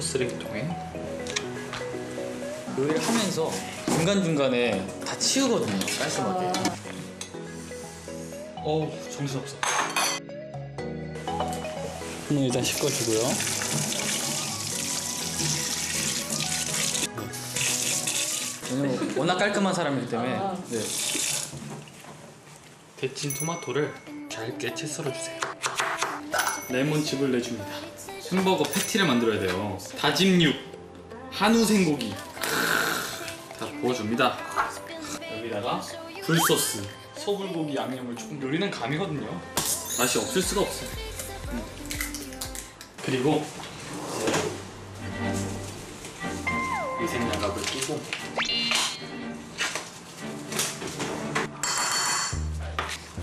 쓰레기통에 요리를 하면서 중간중간에 다 치우거든요 깔끔하게. 어우 정신없어. 손을 일단 씻어주고요. 왜냐면 워낙 깔끔한 사람이기 때문에. 네. 데친 토마토를 잘게 채 썰어주세요. 레몬즙을 내줍니다 햄버거 패티를 만들어야 돼요. 다짐 육 한우 생고기. 다 부어줍니다. 여기다가 굴소스 소불고기 양념을 조금 요리는 감이거든요. 맛이 없을 수가 없어요. 음. 그리고 이제 위생 장갑을 끼고.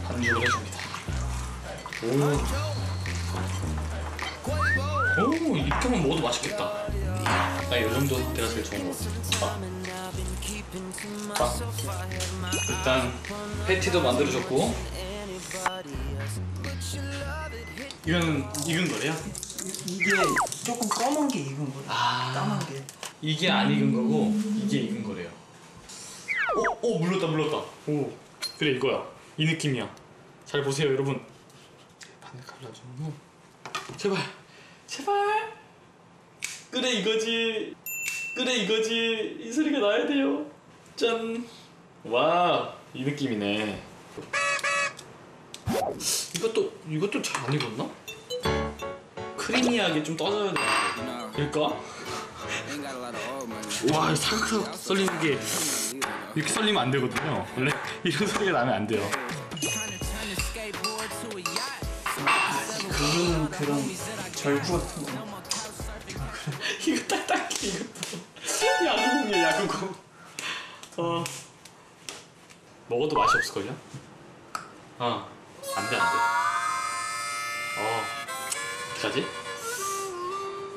반죽을 해줍니다. 오, 오 이렇게만 먹어도 맛있겠다 나 이 정도 내가 제일 좋은 것 같아 아. 아. 일단 패티도 만들어줬고 이거는 익은 거래요? 이게 조금 검은 게 익은 거야. 아 까만 게. 이게 안 익은 거고 이게 익은 거래요. 오, 오 물렀다 물렀다. 오 그래 이거야. 이 느낌이야. 잘 보세요 여러분. 반을 갈라주고 제발 제발 그래 이거지 그래 이거지 이 소리가 나야 돼요. 짠. 와이 느낌이네. 이것도 이것도 잘 안 익었나? 크리미하게 좀 떠져야 되는데. 될까? 와 사각사각 썰리는 게 이렇게 썰리면 안 되거든요 원래 이런 소리가 나면 안 돼요 그런 그런 절구 같은 거. 이거 딱딱해 이것도 야구공이야 야구공. 어. 먹어도 맛이 없을걸요? 어 안돼 안돼. 어. 어떡하지?